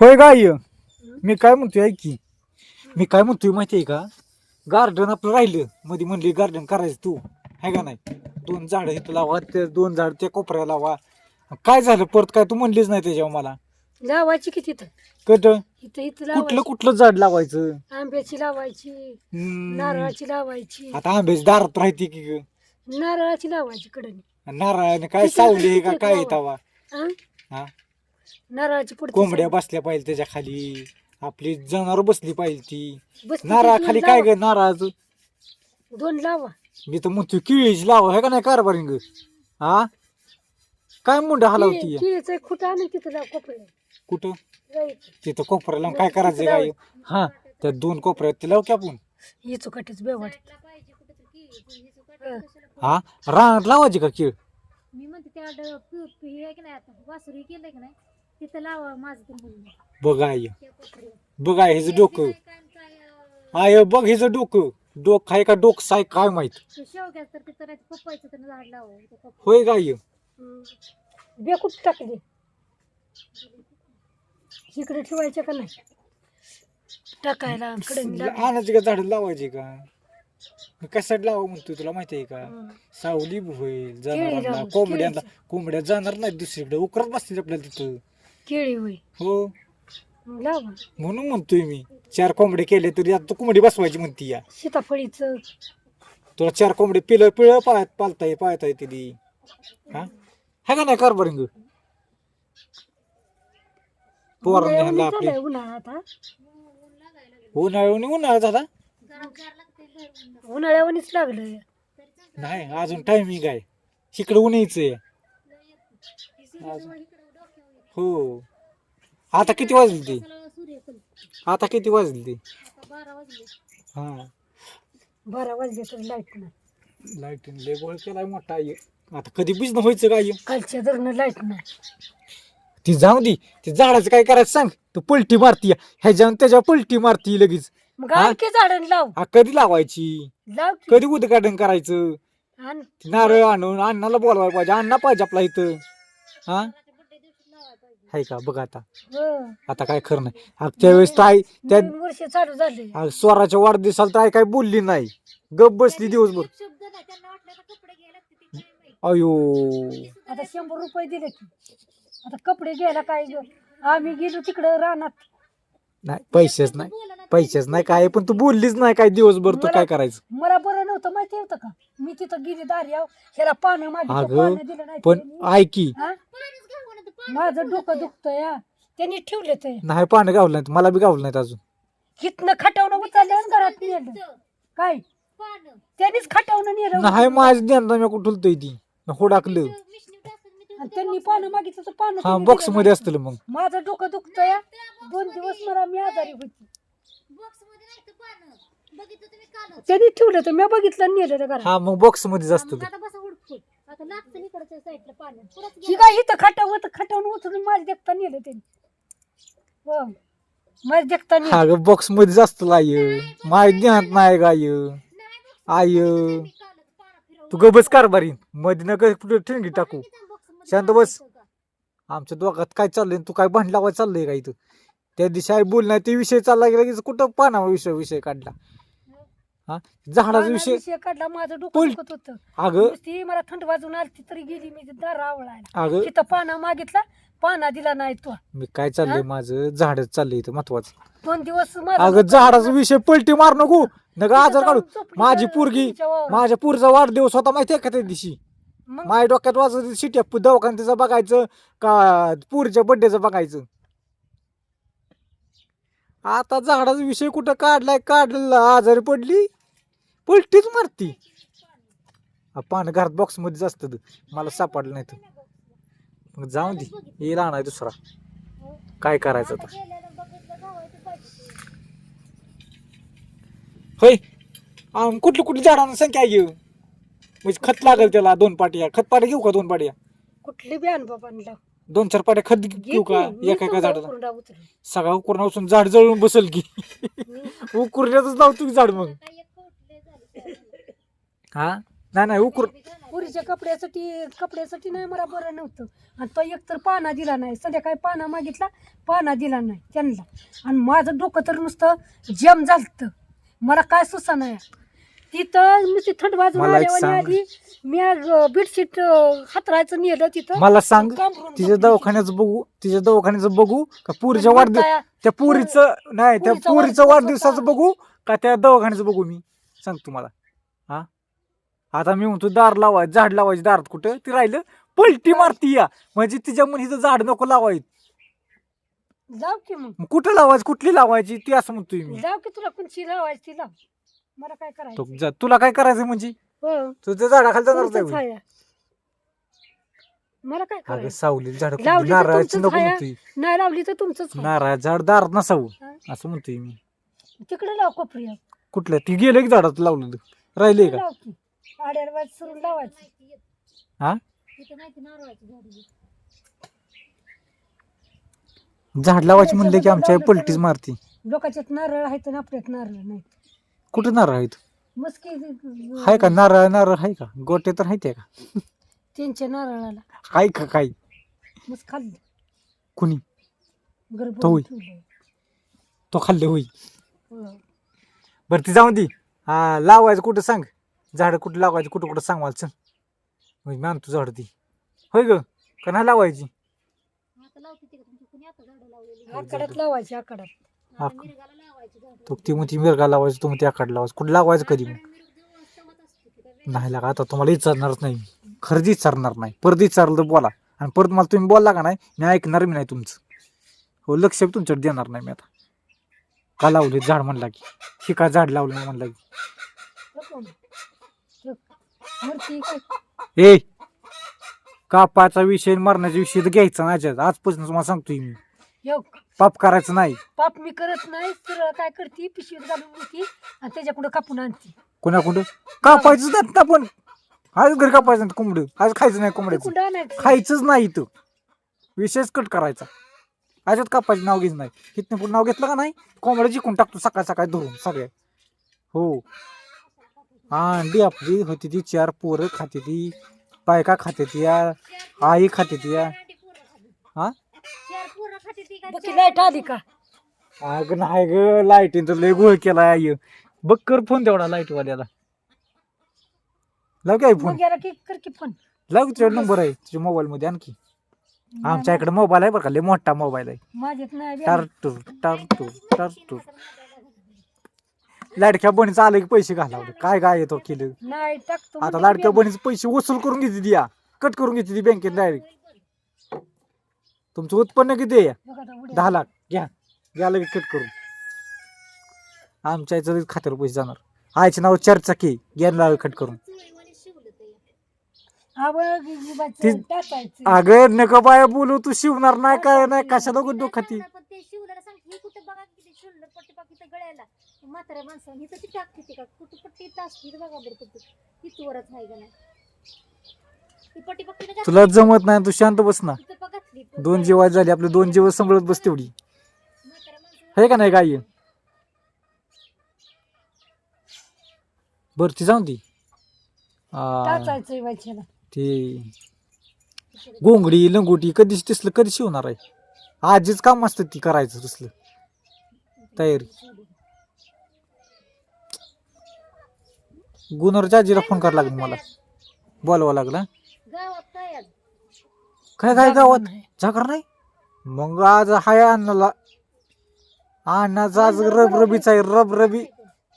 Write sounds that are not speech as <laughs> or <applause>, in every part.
होय गाय मी काय म्हणतोय ऐक की. मी काय म्हणतोय माहिती आहे का? गार्डन आपलं राहिलं. मध्ये म्हणली गार्डन करायचं तू. आहे का नाही? दोन झाड इथं लावा ते दोन झाड त्या कोपऱ्याला लावा. काय झालं? परत काय तू म्हणलीच नाही त्याच्यावर मला. लावायची किती कट इथं इथं कुठलं लावायची. कुठलं झाड लावायचं? आंब्याची लावायची हम्म, नारळाची लावायची. आता आंब्याची दारात राहते की ग. नारळाची लावायची कडनी. नारळाने काय सावली आहे का काय लावा? येतावा हा? हा नारळाची पुढे कोंबड्या बसल्या पाहिजे त्याच्याखाली. आपली जनावर बसली पाहिजे ती. नारळाखाली काय ग नारळाचं? दोन लावा. मी तर म्हणतो किळीच लावा आहे का नाही कारभारिंग हा काय मुंड हलवती केळीचं खुटा आणि तिथं लाव कोपऱ्याला कुठं? जायचं. तिथं कोपऱ्याला काय करायचं काय हा त्या दोन कोपऱ्यात ते लाव की आपण? ही चुकाटीच बेवाड. हा रानात लावायची का किळ? मी म्हणते त्या ड- पि- पि- हे आहे की नाही आता? वासरू हे केलंय की नाही? तिथं लावा माझं ते मुलगा बघ आय त्या कोपऱ्यात. बघ डोकं. काय काय अं, आय बघ हिचं डोकं. डोक आहे का डोक साय काय माहीत? ते शेवग्याचं तर तिथं नाही पप्पायचं तर झाड लावा त्या कोपऱ्यात. होय गाय बेकूट टाकली? इकडे ठेवायचं का नाही? टाकायला कडे आणायची का झाड लावायची का? कशासाठी लावा म्हणतोय तुला माहिती आहे का? सावली होईल जनावरांना लावू, कोंबड्यांना. कोंबड्या जाणार नाही दुसरीकडे. उकरत बसतील आपल्याला तिथं. केळी होय. हो. म्हणून म्हणतोय मी. चार कोंबडे केले तरी आता कोंबडी बसवायची म्हणती या. सीताफळीचं. तुला चार कोंबडे पिलं पिळं पाळत पालता ये पाळता येते ती हा है का नाही कारभारिंग पोरांनी ह्याला आपली. चालू उन्हाळ्यात हा उन्हाळ्याने उन्हाळा झाला? उन्हाळ्यावरच लागलं नाही अजून टायमिंग आहे. इकडे ऊन यायचंय. हो. आता किती वाजली? ती आता किती वाजली? ती हा. बारा वाजले तर लाइट नाही. लाइट लय गोळ केलाय मोठा आहे आता कधी बिजन व्हायचं काय कालच्या धरणं लाइट नाही. ती जाऊ दे. ते झाडाचं काय करायचं सांग. तू पलटी मारती. ह्याच्यावर त्याच्यावर पलटी मारती लगेच. मग हा? आणखी झाडं लाव. हा कधी लावायची? लाव की. कधी उद्घाटन करायचं? आण. ते नारळ आणून अण्णाला बोलवायला पाहिजे. अण्णा पाहिजे आपला इथं. हा? हाय का? बघ आता. हं. आता काय खरं नाही. अग त्यावेळेस त्या वर्ष चालू झाले अग स्वराच्या वाढदिवसाला ताई काय बोलली नाही. गप बसली दिवसभर. एक शब्द नाही. त्यांना वाटलं आता कपडे घ्यायला लागते ते काय माहिती. अयो. आता शंभर रुपये दिले की. आता कपडे घ्यायला काय ग? आम्ही गेलो तिकडं रानात. नाही पैसेच नाही. पैसेच नाही काय पण तू बोललीच नाही काय दिवसभर. तू काय करायचं? मला बरं नव्हतं माहिती होतं का? मी तिथं गेली दार्याव ह्याला पानं मागितलं अगं, पानं दिलं नाही पण त्यांनी. ऐकी. हा? ना तर माझं डोकं दुखतंय हा. त्यांनी ठेवले ते. नाही पानं गावलं नाहीत मला बी गावलं नाहीत अजून. हिथनं खटवणं उचललं आणि घरात नेलं. काय? पानं त्यांनीच खटवणं नेलं. नाही माझं ज्ञान मी कुठं ती. हुडाकलं. ते आणि त्यांनी पानं मागितलं तर पानं हा त्यांनी बॉक्स दिलं मध्ये नाही. असतील मग. माझं डोकं दुखतंय दोन दिवस मला मी आजारी होती. बॉक्समध्ये नाही तर पानं. बघितलं तुम्ही काल त्यांनी ठेवलं तर मी बघितलं आणि नेलं घरात. हा मग बॉक्स मध्येच असतं ते. आता बसा उडफुट आता लागतं इकडच्या साईडला पाणी. परत ही काय इथं खटवत खटवून उचलून माझ्या देखता नेलं त्यांनी. हो माझ्या देखता नेलं. हा ग बॉक्स मध्येच असतं लाय माय ज्ञानात नाही. गाय आय तू ग बस कारभारी मध्ये नका कुठे ठिणगी टाकू. शांत बस. आमच्या दोघात काय चाललंय तू काय भांड लावायला चाललंय का इथं? त्या दिवशी आई बोल नाही ते विषय चालला गेला की कुठं पाना विषय विषय काढला. हा? झाडाचा विषय विषय काढला माझं डोकं बोल. दुखत होतं. अगं नुसती मला थंड वाजून आली तरी गेली मी दार आवळायला. अगं तिथं पाना मागितला पाना दिला नाही तो. मी काय चाललंय माझं? झाडच चाललंय इथं महत्वाचं. दोन दिवस माझं अगं झाडाचा. विषय पलटी मार नको. नका आजार काढू जाऊन झोपली माझी तर पोरगी वावरात. माझ्या पुरचा वाढदिवस होता माहितीये का त्या दिवशी? मग? माझ्या डोक्यात वाजत शिट्या दवाखान्याचं बघायचं का पुरीच्या बड्डेचं बघायचं. आता झाडाचा विषय कुठं काढलाय काढला आजारी पडली. पलटीच मारती. हा, पान घरात बॉक्स मध्येच असतं मला सापडलं नाही तर. मग जाऊन दे. येईल आणाय दुसरा. काय करायचं आता? होय. कुठली कुठली झाडांना संख्या घेऊ म्हणजे खत लागेल त्याला दोन पाट्या. खत पाट्या घेऊ का दोन पाट्या? कुठली बी अनुभव दोन चार पाट्या खत घेऊ का? एका एका झाडाला. सगळा उकरून उचलून झाड जळून बसल की. उकरण्यातच लावतो की झाड मग हा? नाही नाही उकरून पुरीच्या कपड्यासाठी कपड्यासाठी नाही मला बरं नव्हतं. आणि तो एकतर पाना दिला नाही. संध्याकाळी पाना मागितला? पाना दिला नाही त्यांना. आणि माझं डोकं तर नुसतं जम झालतं. मला काय सुसा नाही तिथं नुसती थंड वाजून मला एक आल्यावर सांग. आधी मी बेडशीट हातरायचं नेलं तिथं. मला सांग तिच्या बसली. दवाखान्याचं बघू तिच्या दवाखान्याचं बघू का पुरीच्या पण वाढदिवस म्हणताय, त्या पुरीचं नाही त्या पुरीचा पुरीचं वाढदिवस वाढदिवसाचं होता. बघू का त्या दवाखान्याचं बघू मी. सांग तुम्हाला. हा? आता मी म्हणतो दार लावायचं झाड लावायची दारात कुठं? ती राहिलं पलटी मारती या. म्हणजे तिच्या हिचं झाड नको लावायचं. जाऊ की मग. मग कुठं लावायची कुठली लावायची? ती असं म्हणतोय मी. जाऊ की तुला कोणची लावायची ती लाव मला काय तो करायचं जा- तुला काय करायचं म्हणजे? हो. तू त्या झाडाखाली जाणार तुमचंच नाही आहे. मला काय अगं करायचं सावली झाड लावली तर नारळाची तुमचंच नको आहे. म्हणतोय. नाही लावली तर तुमचंच आहे. नारळ झाड दारात नसावं हा. असं म्हणतोय मी. तिकडे लाव कोपरी कुठलं ती गेलं की झाडात लावलेलं राहिले का? लाव की. आड्याला वाज सरून लावायची. हा? तिथं नाही ती नारळाची झाडी लावायची म्हणले की आमच्या पलटीच मारती. लोकांच्यात नारळ आहेत आणि आपल्यात नारळ नाही कुठं नारळ आहेत? मस्की आहे का? नारळ नारळ आहे का? गोटे तर आहेत का? त्यांच्या नारळाला. आहे का मस्त खाल्लं. कुणी? तो होय. ठेवलंय. तो खाल्ले होई हो. बरं ती जाऊन दे. हा लावायचं कुठं सांग? झाडं कुठं लावायचं कुठं कुठं सांग मला चल. होय मी आणतो झाडं ती. होय ग? का नाही लावायची? आकड्यात लावायची आकड्यात आता आक- तो ती म्हणती मिरगा लावायचं. तू म्हणते आकाड लावायचं. कुठं लावायचं कधी? मग ती नाही लागा आता तुम्हाला विचारणारच नाही खरंच विचारणार नाही. परत विचारलं तर बोला. आणि परत मला तुम्ही बोलला का नाही मी ऐकणार मी नाही तुमचं. हो लक्ष बी तुमच्याकडे देणार नाही मी आता. का लावले झाड म्हणला की? हे का झाड लावलं नाही म्हणला की? मूर्ती काय ए! कापाचा विषय मरण्याचा विषय तर घ्यायचा नाही. आजपासून तुम्हाला सांगतोय मी. येऊ पाप करायचं नाही. पाप मी करत नाही सरळ काय करते? पिशवीत घालून घेते आणि त्याच्याकडे कापून आणते. कोणाकुठं? कापायचं नाही आपण. आज घरी कापायचं नाही कोंबड. आज खायचं नाही कोंबड्याचं. कुंडा आणायचं? खायचंच नाही इथं. विशेष कट करायचा. अजिबात कापायचं नाव घ्यायचं नाही. इथनं पुढे नाव घेतलं का नाही? कोंबड्या जिंकून टाकतो सकाळ सकाळी धरून सगळे. हो. अंडी आपली होती ती चार पोरं खाते ती बायका खाते ती या आई खाते ती या. हा चार पोरं खाती ती काय बघ लाइट आली का? अग नाही ग लाईटीन तर लय गोळ केला आई. बघ कर फोन तेवढा लाइट वाल्याला लाव काय फोन मग याला की कर की फोन लाव तुझ्या नंबर आहे तुझ्या मोबाईल मध्ये आणखी आमच्या इकडे मोबाईल आहे बरं का लय मोठा मोबाईल आहे. माझ्यात नाही बे. टारटूर टारटूर टारटूर लाडक्या बहिणीचं आलं की पैसे घालावले काय काय येतो केलं. नाही टाकतो आता लाडक्या बहिणीचे पैसे वसूल करून घेते ती या. कट करून घेते ती बँकेत डायरेक्ट तुमचं उत्पन्न किती आहे. दहा लाख. घ्या. घ्या लगेच कट करून. आमच्या आईचं खात्यावर पैसे जाणार. आईचे नाव चर्चाकी घ्या लावे कट करून. ते. टाकायचं. अगं नका बाया बोलू. तू शिवणार नाही काय नाही. कशाला गो दुखाती पण ते शिवलेलं सांग हे कुठं बघा किती शिवलं पट्टी पाकी तर गळ्याला. म्हाताऱ्या माणसाने ती टाकते का? कुठं पट्टी बघा बरं कुठं. ती वरच आहे का नाही ती पट्टी पक्की घातली. तुला जमत नाही तू शांत बस ना. दोन जेवाय झाले आपले दोन जेवण सांभाळत बस तेवढी. हे का नाही काय बर ती जाऊन ती ते गोंगडी लंगोटी कधीच तसलं कधी शिवणार आहे. आजीच काम असतं ती करायचं तसलं. तयारी. गुणवरच्या आजीला फोन करावा लागला मला. बोलावं लागला गावात काय आज? काय गावात? नाही. जागर नाही? मग आज हाय अण्णाला अण्णाचा आज रब रबीचा आहे रब रबी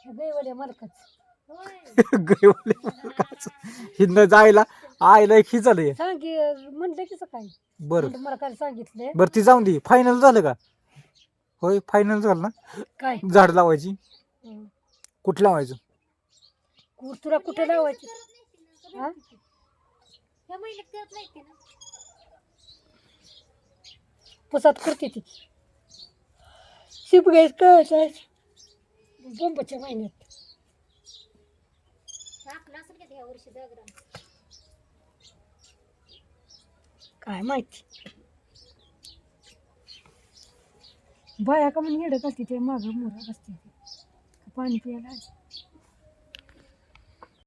गैवल्या मालकाच. गैवले <laughs> हिंद जायला आईला एक ही सांग की म्हणलं की सकाळी. बर. म्हणलं मला काय सांगितलंय बर ती जाऊन दे. फायनल झालं का? होय फायनल झालं ना? काय? झाड लावायची. हं. कुठं लावायचं? तुला कुठे लावायची? हा? ह्या महिन्यात करत नाही ती ना. पुसात करते ती. शिप गॅस कळत बोंबाच्या महिन्यात. आपलं असेल का ह्या वर्षी जागरण काय माहिती. बाया का म्हणून येडत असते ते मागं मोरा बसते पाणी प्यायला